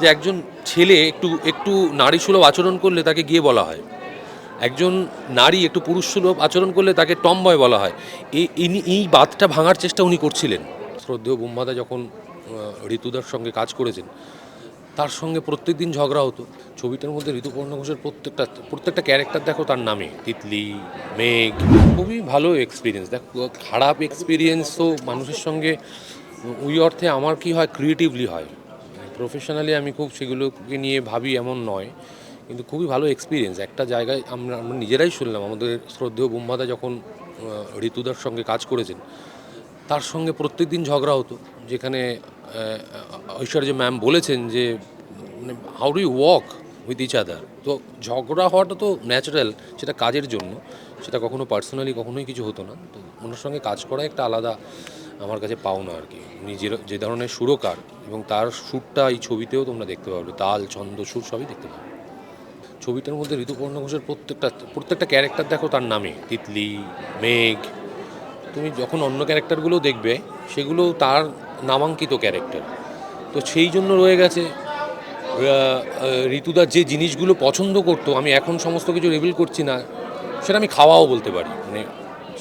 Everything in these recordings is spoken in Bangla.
যে একজন ছেলে একটু একটু নারী সুলভ আচরণ করলে তাকে গিয়ে বলা হয়। একজন নারী একটু পুরুষ সুলভ আচরণ করলে তাকে টমবয় বলা হয়। ইনি- এই বাঁধটা ভাঙার চেষ্টা উনি করছিলেন। শ্রদ্ধেয় বুম্বাদা যখন ঋতুদার সঙ্গে কাজ করেছেন, তার সঙ্গে প্রত্যেক দিন ঝগড়া হতো। ছবিটার মধ্যে ঋতুপর্ণ ঘোষের প্রত্যেকটা প্রত্যেকটা ক্যারেক্টার দেখো তার নামে। তিতলি, মেঘ, খুবই ভালো এক্সপিরিয়েন্স দেখো, খারাপ এক্সপিরিয়েন্স তো মানুষের সঙ্গে, ওই অর্থে আমার কি হয় ক্রিয়েটিভলি হয়। প্রফেশনালি আমি খুব সেগুলোকে নিয়ে ভাবি এমন নয়। কিন্তু খুবই ভালো এক্সপিরিয়েন্স একটা জায়গায় আমরা আমরা নিজেরাই শুনলাম, আমাদের শ্রদ্ধেয় বুম্বাদা যখন ঋতুদার সঙ্গে কাজ করেছেন, তার সঙ্গে প্রত্যেক দিন ঝগড়া হতো। যেখানে ঐশ্বর্য ম্যাম বলেছেন যে মানে how do you walk with each other তো ঝগড়া হওয়াটা তো ন্যাচারাল সেটা কাজের জন্য। সেটা কখনো পার্সোনালি কখনোই কিছু হতো না। তো ওনার সঙ্গে কাজ করা একটা আলাদা আমার কাছে পাওনা আর কি। উনি যে যে ধরনের সুরকার এবং তার সুরটা এই ছবিতেও তোমরা দেখতে পাবে। তাল, ছন্দ, সুর সবই দেখতে পাবে। ছবিটার মধ্যে ঋতুপর্ণ ঘোষের প্রত্যেকটা প্রত্যেকটা ক্যারেক্টার দেখো তার নামে। তিতলি, মেঘ। তুমি যখন অন্য ক্যারেক্টারগুলো দেখবে, সেগুলো তার নামাঙ্কিত ক্যারেক্টার। তো সেই জন্য রয়ে গেছে ঋতুদার যে জিনিসগুলো পছন্দ করতো, আমি এখন সমস্ত কিছু রিভিল করছি না, সেটা আমি খাওয়াও বলতে পারি। মানে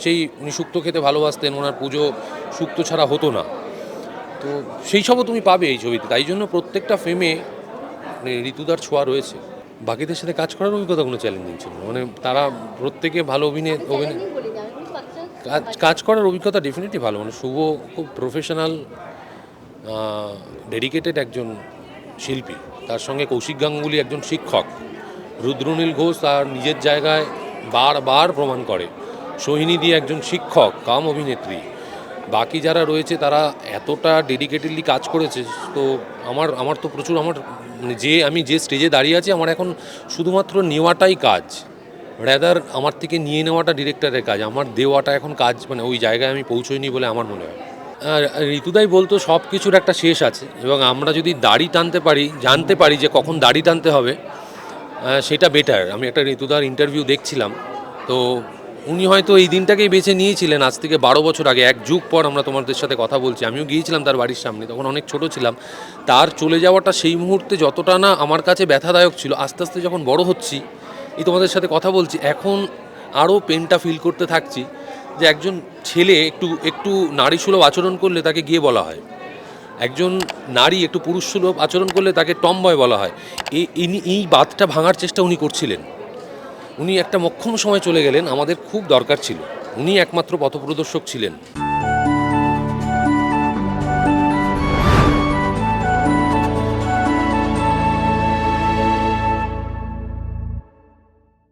সেই উনি শুক্তো খেতে ভালোবাসতেন ওনার পুজো শুক্তো ছাড়া হতো না। তো সেই সবও তুমি পাবে এই ছবিতে। তাই জন্য প্রত্যেকটা ফ্রেমে মানে ঋতুদার ছোঁয়া রয়েছে। বাকিদের সাথে কাজ করার অভিজ্ঞতা কোনো চ্যালেঞ্জিং ছিল। মানে তারা প্রত্যেকে ভালো অভিনয় অভিনয় কাজ কাজ করার অভিজ্ঞতা ডেফিনেটলি ভালো। মানে শুভ খুব প্রফেশনাল ডেডিকেটেড একজন শিল্পী। তার সঙ্গে কৌশিক গাঙ্গুলি একজন শিক্ষক। রুদ্রনীল ঘোষ তার নিজের জায়গায় বারবার প্রমাণ করে। সোহিনী দিয়ে একজন শিক্ষক, কাম অভিনেত্রী। বাকি যারা রয়েছে, তারা এতটা ডেডিকেটেডলি কাজ করেছে, তো আমার আমার তো প্রচুর, আমার মানে যে, আমি যে স্টেজে দাঁড়িয়ে আছি, আমার এখন শুধুমাত্র নেওয়াটাই কাজ। রেদার আমার থেকে নিয়ে নেওয়াটা ডিরেক্টরের কাজ। আমার দেওয়াটা এখন কাজ মানে ওই জায়গায় আমি পৌঁছইনি বলে আমার মনে হয়। ঋতুদাই বলতো সব কিছুর একটা শেষ আছে এবং আমরা যদি দাড়ি টানতে পারি, জানতে পারি যে কখন দাড়ি টানতে হবে সেটা বেটার আমি একটা ঋতুদার ইন্টারভিউ দেখছিলাম, তো উনি হয়তো এই দিনটাকেই বেছে নিয়েছিলেন আজ থেকে বারো বছর আগে। এক যুগ পর আমরা তোমাদের সাথে কথা বলছি। আমিও গিয়েছিলাম তার বাড়ির সামনে, তখন অনেক ছোট ছিলাম। তার চলে যাওয়াটা সেই মুহূর্তে যতটা না আমার কাছে ব্যথাদায়ক ছিল। আস্তে আস্তে যখন বড় হচ্ছি, এই তোমাদের সাথে কথা বলছি, এখন আরও পেনটা ফিল করতে থাকছি যে একজন ছেলে একটু একটু নারী সুলভ আচরণ করলে তাকে গিয়ে বলা হয়। একজন নারী একটু পুরুষ সুলভ আচরণ করলে তাকে টমবয় বলা হয়। এই এই বাঁধটা ভাঙার চেষ্টা উনি করছিলেন। উনি একটা মক্ষম সময় চলে গেলেন আমাদের খুব দরকার ছিল। উনি একমাত্র পথপ্রদর্শক ছিলেন।